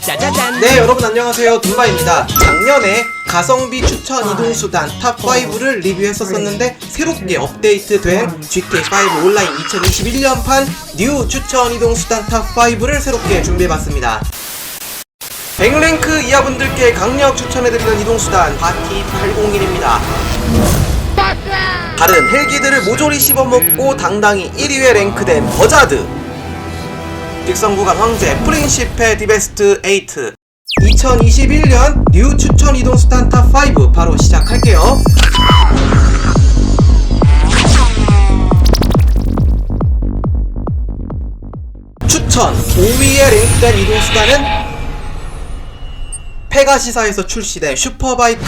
짜자잔. 네 여러분 안녕하세요. 둠바입니다. 작년에 가성비 추천 이동 수단 탑5를 리뷰했었었는데 새롭게 업데이트된 GTA5 온라인 2021년판 뉴 추천 이동 수단 탑5를 새롭게 준비해봤습니다. 100랭크 이하분들께 강력 추천해드리는 이동수단 바티 801입니다. 다른 헬기들을 모조리 씹어먹고 당당히 1위에 랭크된 버자드 직성구간 황제 프린시페 디베스트 8 2021년 뉴 추천 이동 수단 탑5 바로 시작할게요. 추천 5위에 랭크된 이동 수단은 페가시사에서 출시된 슈퍼바이크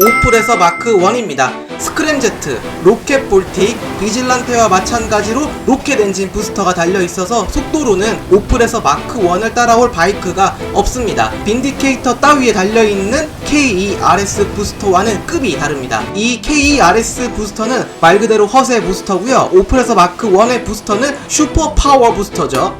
오플에서 마크 1입니다. 스크램제트, 로켓 볼틱, 비질란테와 마찬가지로 로켓 엔진 부스터가 달려있어서 속도로는 오플에서 마크 1을 따라올 바이크가 없습니다. 빈디케이터 따위에 달려있는 KERS 부스터와는 급이 다릅니다. 이 KERS 부스터는 말 그대로 허세 부스터고요. 오플에서 마크 1의 부스터는 슈퍼 파워 부스터죠.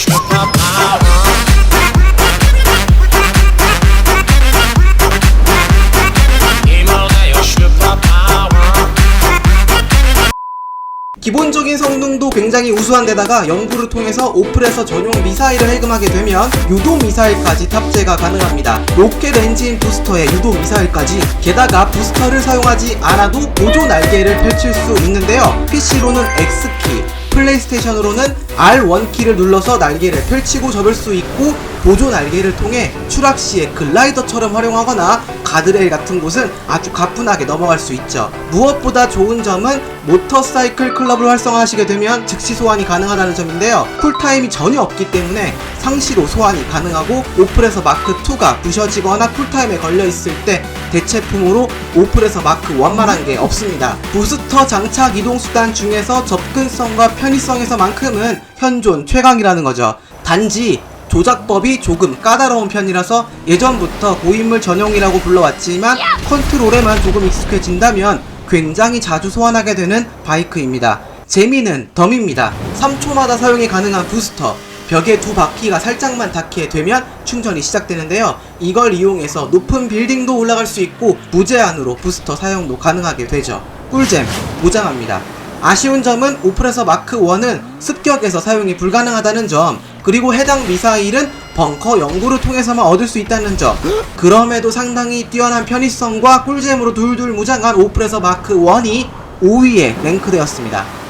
기본적인 성능도 굉장히 우수한 데다가 연구를 통해서 오플에서 전용 미사일을 해금하게 되면 유도 미사일까지 탑재가 가능합니다. 로켓 엔진 부스터에 유도 미사일까지 게다가 부스터를 사용하지 않아도 보조 날개를 펼칠 수 있는데요. PC로는 X키, 플레이스테이션으로는 R1키를 눌러서 날개를 펼치고 접을 수 있고 보조 날개를 통해 추락 시에 글라이더처럼 활용하거나 가드레일 같은 곳은 아주 가뿐하게 넘어갈 수 있죠. 무엇보다 좋은 점은 모터사이클 클럽을 활성화하시게 되면 즉시 소환이 가능하다는 점인데요. 쿨타임이 전혀 없기 때문에 상시로 소환이 가능하고 오플에서 마크2가 부셔지거나 쿨타임에 걸려 있을 때 대체품으로 오플에서 마크 1만한 게 없습니다. 부스터 장착 이동수단 중에서 접근성과 편의성에서만큼은 현존 최강이라는 거죠. 단지 조작법이 조금 까다로운 편이라서 예전부터 고인물 전용이라고 불러왔지만 컨트롤에만 조금 익숙해진다면 굉장히 자주 소환하게 되는 바이크입니다. 재미는 덤입니다. 3초마다 사용이 가능한 부스터. 벽에 두 바퀴가 살짝만 닿게 되면 충전이 시작되는데요. 이걸 이용해서 높은 빌딩도 올라갈 수 있고 무제한으로 부스터 사용도 가능하게 되죠. 꿀잼, 무장합니다. 아쉬운 점은 오플에서 마크 1은 습격에서 사용이 불가능하다는 점, 그리고 해당 미사일은 벙커 연구를 통해서만 얻을 수 있다는 점. 그럼에도 상당히 뛰어난 편의성과 꿀잼으로 둘둘 무장한 오플에서 마크 1이 5위에 랭크되었습니다.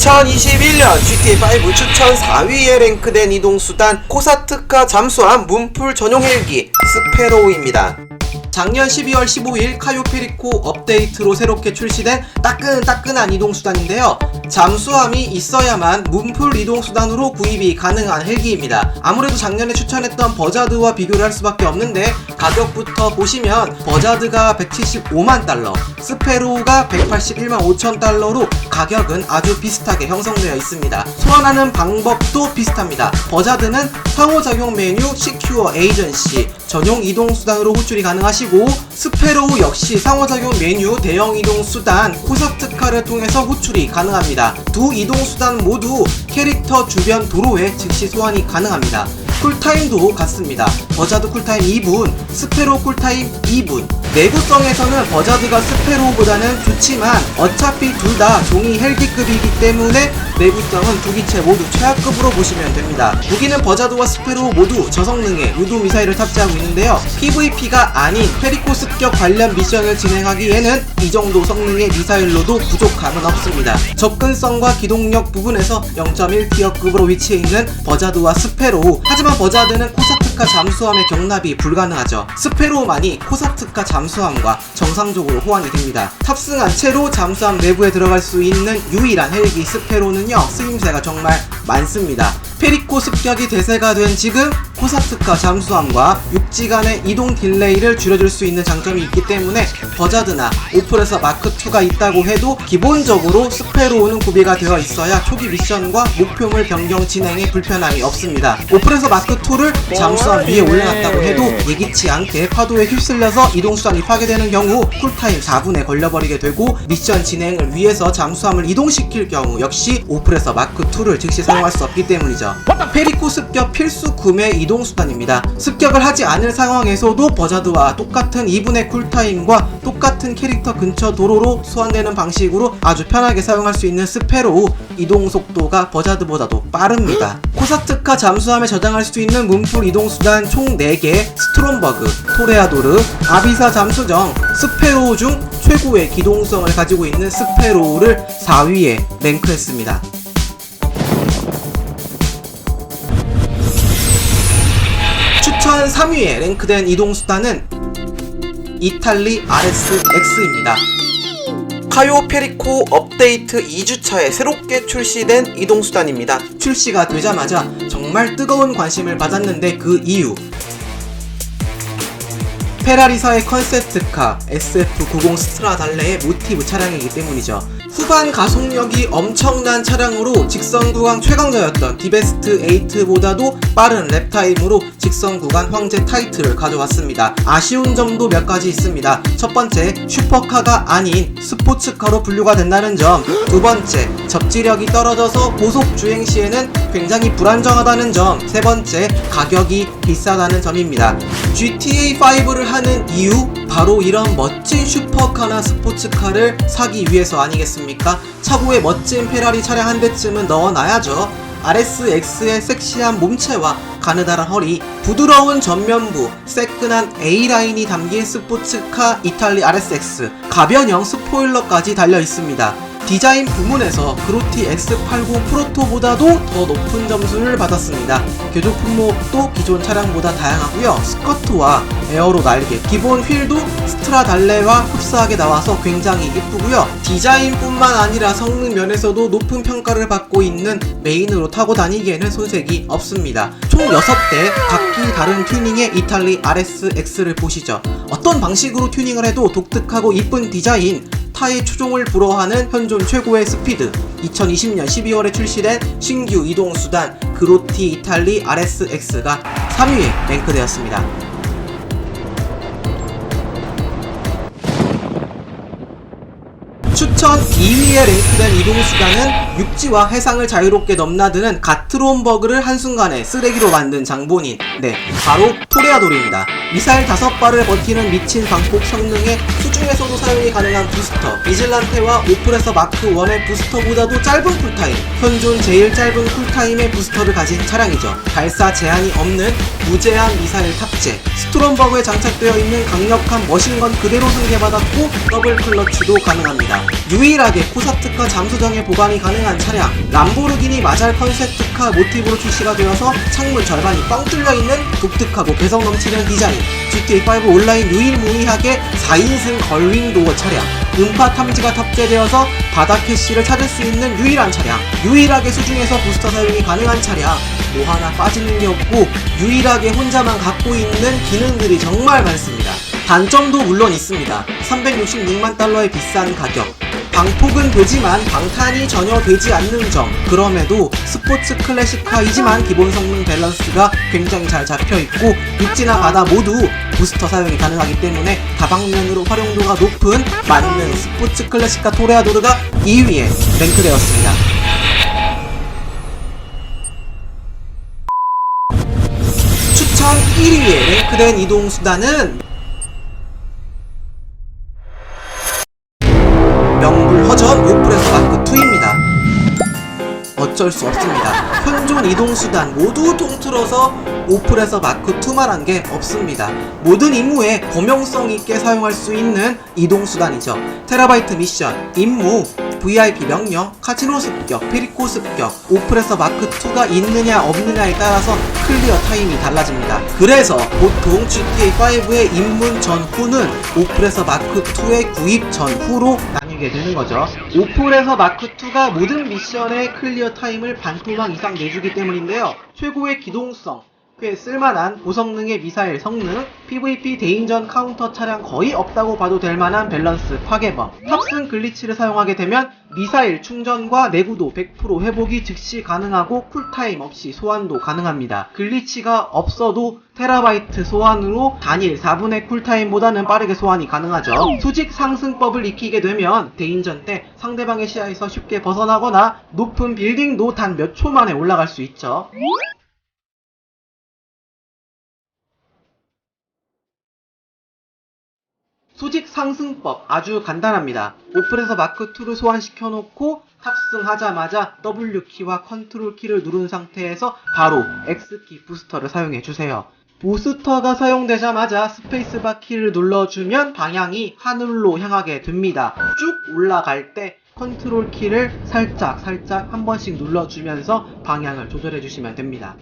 (2021년) GTA5 추천 4위에 랭크된 이동수단 코사트카 잠수함 문풀 전용 헬기 스페로우입니다 작년 12월 15일 카요 페리코 업데이트로 새롭게 출시된 따끈따끈한 이동수단인데요. 잠수함이 있어야만 문풀 이동 수단으로 구입이 가능한 헬기입니다. 아무래도 작년에 추천했던 버자드와 비교를 할 수밖에 없는데 가격부터 보시면 버자드가 175만 달러, 스페로우가 181만 5천 달러로 가격은 아주 비슷하게 형성되어 있습니다. 소환하는 방법도 비슷합니다. 버자드는 상호작용 메뉴 시큐어 에이전시 전용 이동 수단으로 호출이 가능하시고 스페로우 역시 상호작용 메뉴 대형 이동 수단 코사트카를 통해서 호출이 가능합니다. 두 이동 수단 모두 캐릭터 주변 도로에 즉시 소환이 가능합니다. 쿨타임도 같습니다. 버자드 쿨타임 2분, 스페로 쿨타임 2분. 내구성에서는 버자드가 스페로보다는 좋지만 어차피 둘 다 종이 헬기급이기 때문에 내구성은 두 기체 모두 최하급으로 보시면 됩니다. 무기는 버자드와 스페로 모두 저성능의 유도 미사일을 탑재하고 있는데요. PVP가 아닌 페리코 습격 관련 미션을 진행하기에는 이 정도 성능의 미사일로도 부족함은 없습니다. 접근성과 기동력 부분에서 0.1티어급으로 위치해 있는 버자드와 스페로 하지만 버자드는 코 사트카 잠수함의 경납이 불가능하죠. 스페로만이 코사트카 잠수함과 정상적으로 호환이 됩니다. 탑승한 채로 잠수함 내부에 들어갈 수 있는 유일한 헬기 스페로는요 쓰임새가 정말 많습니다. 페리코 습격이 대세가 된 지금 코사트카 잠수함과 육지 간의 이동 딜레이를 줄여줄 수 있는 장점이 있기 때문에 버자드나 오프레서 마크2가 있다고 해도 기본적으로 스페로우는 구비가 되어 있어야 초기 미션과 목표물 변경 진행에 불편함이 없습니다. 오프레서 마크2를 잠수함 위에 올려놨다고 해도 예기치 않게 파도에 휩쓸려서 이동수단이 파괴되는 경우 쿨타임 4분에 걸려버리게 되고 미션 진행을 위해서 잠수함을 이동시킬 경우 역시 오프레서 마크2를 즉시 사용할 수 없기 때문이죠. 페리코 습격 필수 구매 이동 수단입니다. 습격을 하지 않을 상황에서도 버자드와 똑같은 2분의 쿨타임과 똑같은 캐릭터 근처 도로로 소환되는 방식으로 아주 편하게 사용할 수 있는 스페로우 이동 속도가 버자드보다도 빠릅니다. 코사트카 잠수함에 저장할 수 있는 문풀 이동수단 총 4개 스트롬버그, 토레아도르, 아비사 잠수정, 스페로우 중 최고의 기동성을 가지고 있는 스페로우를 4위에 랭크했습니다. 추천 3위에 랭크된 이동수단은 이탈리 RSX입니다. 카요 페리코 업데이트 2주차에 새롭게 출시된 이동수단입니다. 출시가 되자마자 정말 뜨거운 관심을 받았는데 그 이유 페라리사의 컨셉트카 SF90 스트라 달레의 모티브 차량이기 때문이죠. 후반 가속력이 엄청난 차량으로 직선 구간 최강자였던 디베스트 8보다도 빠른 랩타임으로 직선 구간 황제 타이틀을 가져왔습니다. 아쉬운 점도 몇 가지 있습니다. 첫 번째, 슈퍼카가 아닌 스포츠카로 분류가 된다는 점. 두 번째, 접지력이 떨어져서 고속 주행 시에는 굉장히 불안정하다는 점. 세 번째, 가격이 비싸다는 점입니다. GTA5를 하는 이유? 바로 이런 멋진 슈퍼카나 스포츠카를 사기 위해서 아니겠습니까? 차고에 멋진 페라리 차량 한 대쯤은 넣어놔야죠. RSX의 섹시한 몸체와 가느다란 허리, 부드러운 전면부, 새끈한 A라인이 담긴 스포츠카 이탈리 RSX, 가변형 스포일러까지 달려 있습니다. 디자인 부문에서 그로티 X80 프로토보다도 더 높은 점수를 받았습니다. 교조 품목도 기존 차량보다 다양하고요. 스커트와 에어로 날개, 기본 휠도 스트라 달레와 흡사하게 나와서 굉장히 예쁘고요. 디자인뿐만 아니라 성능 면에서도 높은 평가를 받고 있는 메인으로 타고 다니기에는 손색이 없습니다. 총 6대 각기 다른 튜닝의 이탈리 RSX를 보시죠. 어떤 방식으로 튜닝을 해도 독특하고 이쁜 디자인, 타의 추종을 불허하는 현존 최고의 스피드. 2020년 12월에 출시된 신규 이동수단 그로티 이탈리 RSX가 3위에 랭크되었습니다. 추천 2위에 랭크된 이동수단은 육지와 해상을 자유롭게 넘나드는 가트론버그를 한순간에 쓰레기로 만든 장본인. 네 바로 토레아돌입니다 미사일 5발을 버티는 미친 방폭 성능에 수중에서도 사용이 가능한 부스터. 비질란테와 오프레서 마크1의 부스터보다도 짧은 쿨타임. 현존 제일 짧은 쿨타임의 부스터를 가진 차량이죠. 발사 제한이 없는 무제한 미사일 탑재. 스트롬버그에 장착되어 있는 강력한 머신건 그대로 승계받았고 더블 클러치도 가능합니다. 유일하게 코사트카 잠수정에 보관이 가능한 차량. 람보르기니 마잘 컨셉트카 모티브로 출시가 되어서 창문 절반이 뻥 뚫려 있는 독특하고 개성 넘치는 디자인 GTA5 온라인 유일무이하게 4인승 걸윙 도어 차량. 음파 탐지가 탑재되어서 바다 캐시를 찾을 수 있는 유일한 차량. 유일하게 수중에서 부스터 사용이 가능한 차량. 뭐 하나 빠지는 게 없고 유일하게 혼자만 갖고 있는 기능들이 정말 많습니다. 단점도 물론 있습니다. 366만 달러의 비싼 가격 방폭은 되지만 방탄이 전혀 되지 않는 점. 그럼에도 스포츠 클래식카이지만 기본 성능 밸런스가 굉장히 잘 잡혀있고 육지나 바다 모두 부스터 사용이 가능하기 때문에 다방면으로 활용도가 높은 맞는 스포츠 클래식카 토레아도르가 2위에 랭크되었습니다. 추천 1위에 랭크된 이동수단은 명불허전 오프레서 마크 2입니다. 어쩔 수 없습니다. 현존 이동수단 모두 통틀어서 오플에서 마크 2만 한 게 없습니다. 모든 임무에 범용성 있게 사용할 수 있는 이동수단이죠. 테라바이트 미션, 임무, VIP 명령, 카지노 습격, 페리코 습격, 오플에서 마크 2가 있느냐 없느냐에 따라서 클리어 타임이 달라집니다. 그래서 보통 GTA5의 입문 전후는 오플에서 마크 2의 구입 전후로 나뉘게 되는 거죠. 오플에서 마크 2가 모든 미션의 클리어 타임을 반 토막 이상 내주기 때문인데요. 최고의 기동성, 꽤 쓸만한 고성능의 미사일 성능, PVP 대인전 카운터 차량 거의 없다고 봐도 될 만한 밸런스 파괴범, 탑승 글리치를 사용하게 되면 미사일 충전과 내구도 100% 회복이 즉시 가능하고 쿨타임 없이 소환도 가능합니다. 글리치가 없어도 테라바이트 소환으로 단일 4분의 쿨타임보다는 빠르게 소환이 가능하죠. 수직 상승법을 익히게 되면 대인전 때 상대방의 시야에서 쉽게 벗어나거나 높은 빌딩도 단 몇 초 만에 올라갈 수 있죠. 수직 상승법 아주 간단합니다. 오플에서 마크2를 소환시켜 놓고 탑승하자마자 W키와 컨트롤 키를 누른 상태에서 바로 X키 부스터를 사용해 주세요. 부스터가 사용되자마자 스페이스바 키를 눌러주면 방향이 하늘로 향하게 됩니다. 쭉 올라갈 때 컨트롤 키를 살짝 살짝 한 번씩 눌러주면서 방향을 조절해 주시면 됩니다.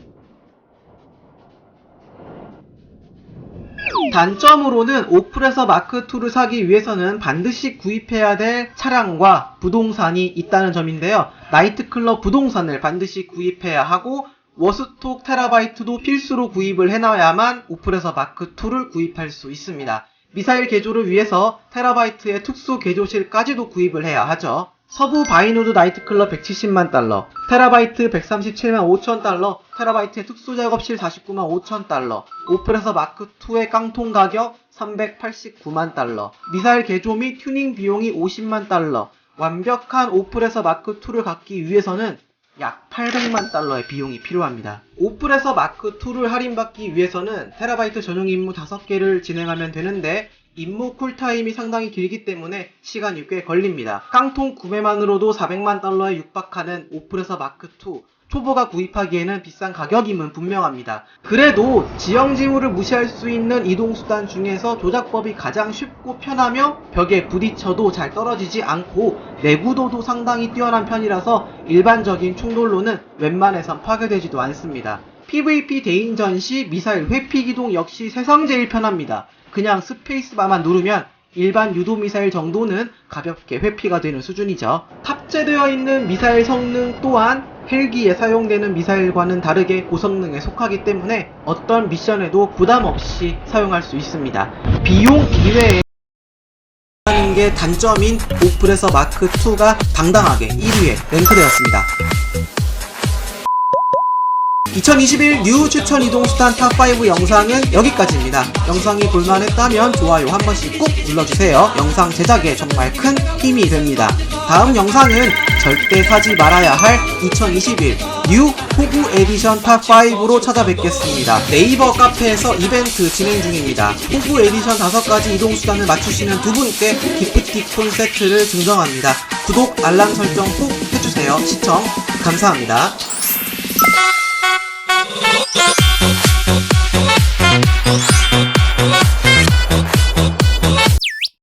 단점으로는 오플에서 마크2를 사기 위해서는 반드시 구입해야 될 차량과 부동산이 있다는 점인데요. 나이트클럽 부동산을 반드시 구입해야 하고 워스톡 테라바이트도 필수로 구입을 해놔야만 오플에서 마크2를 구입할 수 있습니다. 미사일 개조를 위해서 테라바이트의 특수 개조실까지도 구입을 해야 하죠. 서부 바이노드 나이트클럽 170만 달러, 테라바이트 137만 5천 달러, 테라바이트의 특수 작업실 49만 5천 달러, 오플에서 마크2의 깡통 가격 389만 달러, 미사일 개조 및 튜닝 비용이 50만 달러, 완벽한 오플에서 마크2를 갖기 위해서는 약 800만 달러의 비용이 필요합니다. 오플에서 마크2를 할인받기 위해서는 테라바이트 전용 임무 5개를 진행하면 되는데 임무 쿨타임이 상당히 길기 때문에 시간이 꽤 걸립니다. 깡통 구매만으로도 400만 달러에 육박하는 오플에서 마크2 초보가 구입하기에는 비싼 가격임은 분명합니다. 그래도 지형 징후를 무시할 수 있는 이동수단 중에서 조작법이 가장 쉽고 편하며 벽에 부딪혀도 잘 떨어지지 않고 내구도도 상당히 뛰어난 편이라서 일반적인 충돌로는 웬만해선 파괴되지도 않습니다. PVP 대인전 시 미사일 회피 기동 역시 세상 제일 편합니다. 그냥 스페이스바만 누르면 일반 유도 미사일 정도는 가볍게 회피가 되는 수준이죠. 탑재되어 있는 미사일 성능 또한 헬기에 사용되는 미사일과는 다르게 고성능에 속하기 때문에 어떤 미션에도 부담 없이 사용할 수 있습니다. 비용 이외에 하는 게 단점인 오플에서 마크2가 당당하게 1위에 랭크되었습니다. 2021 뉴 추천 이동 수단 탑5 영상은 여기까지입니다. 영상이 볼만했다면 좋아요 한 번씩 꼭 눌러주세요. 영상 제작에 정말 큰 힘이 됩니다. 다음 영상은 절대 사지 말아야 할 2021 뉴 호구 에디션 탑5로 찾아뵙겠습니다. 네이버 카페에서 이벤트 진행 중입니다. 호구 에디션 5가지 이동수단을 맞추시는 두 분께 기프티콘 세트를 증정합니다. 구독, 알람 설정 꼭 해주세요. 시청 감사합니다. Yeah.